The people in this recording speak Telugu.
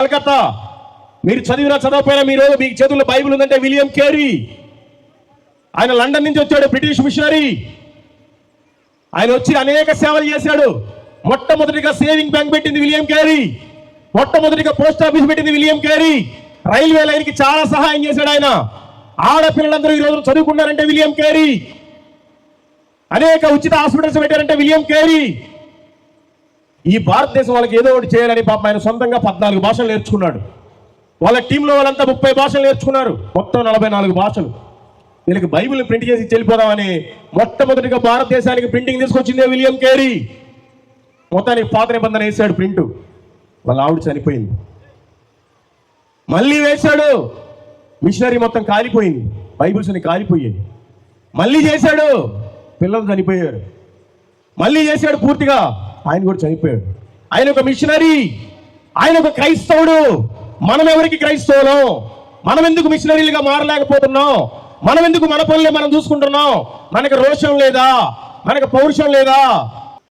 కలకత్తా. మీరు చదివినా చదవకపోయినా మీరు మీ చేతుల్లో బైబిల్ ఉందంటే విలియం కేరీ. ఆయన లండన్ నుంచి వచ్చాడు బ్రిటిష్ మిషనరీ. ఆయన వచ్చి అనేక సేవలు చేశాడు. మొట్టమొదటిగా సేవింగ్ బ్యాంక్ పెట్టింది విలియం కేరీ. మొట్టమొదటిగా పోస్ట్ ఆఫీస్ పెట్టింది విలియం కేరీ. రైల్వే లైన్కి చాలా సహాయం చేశాడు ఆయన. ఆడపిల్లలందరూ ఈ రోజు చదువుకున్నారంటే విలియం కేరీ. అనేక ఉచిత హాస్పిటల్స్ పెట్టారంటే విలియం కేరీ. ఈ భారతదేశం వాళ్ళకి ఏదో ఒకటి చేయాలని పాపం ఆయన సొంతంగా పద్నాలుగు భాషలు నేర్చుకున్నాడు. వాళ్ళ టీంలో వాళ్ళంతా ముప్పై భాషలు నేర్చుకున్నారు. మొత్తం నలభై నాలుగు భాషలు. వీళ్ళకి బైబిల్ని ప్రింట్ చేసి చెల్లిపోదామని మొట్టమొదటిగా భారతదేశానికి ప్రింటింగ్ తీసుకొచ్చిందే విలియం కేరీ. మొత్తానికి పాత నిబంధన వేశాడు ప్రింట్. వాళ్ళ ఆవిడ చనిపోయింది. మళ్ళీ వేశాడు. మిషనరీ మొత్తం కాలిపోయింది. బైబిల్స్ అన్ని కాలిపోయాయి. మళ్ళీ చేశాడు. పిల్లలు చనిపోయారు. మళ్ళీ చేశాడు పూర్తిగా. ఆయన కూడా చనిపోయాడు. ఆయన ఒక మిషనరీ. ఆయన ఒక క్రైస్తవుడు. మనం ఎవరికి క్రైస్తవులం? మనం ఎందుకు మిషనరీలుగా మారలేకపోతున్నాం? మనం ఎందుకు మన పనులే మనం చూసుకుంటున్నాం? మనకి రోషం లేదా? మనకు పౌరుషం లేదా?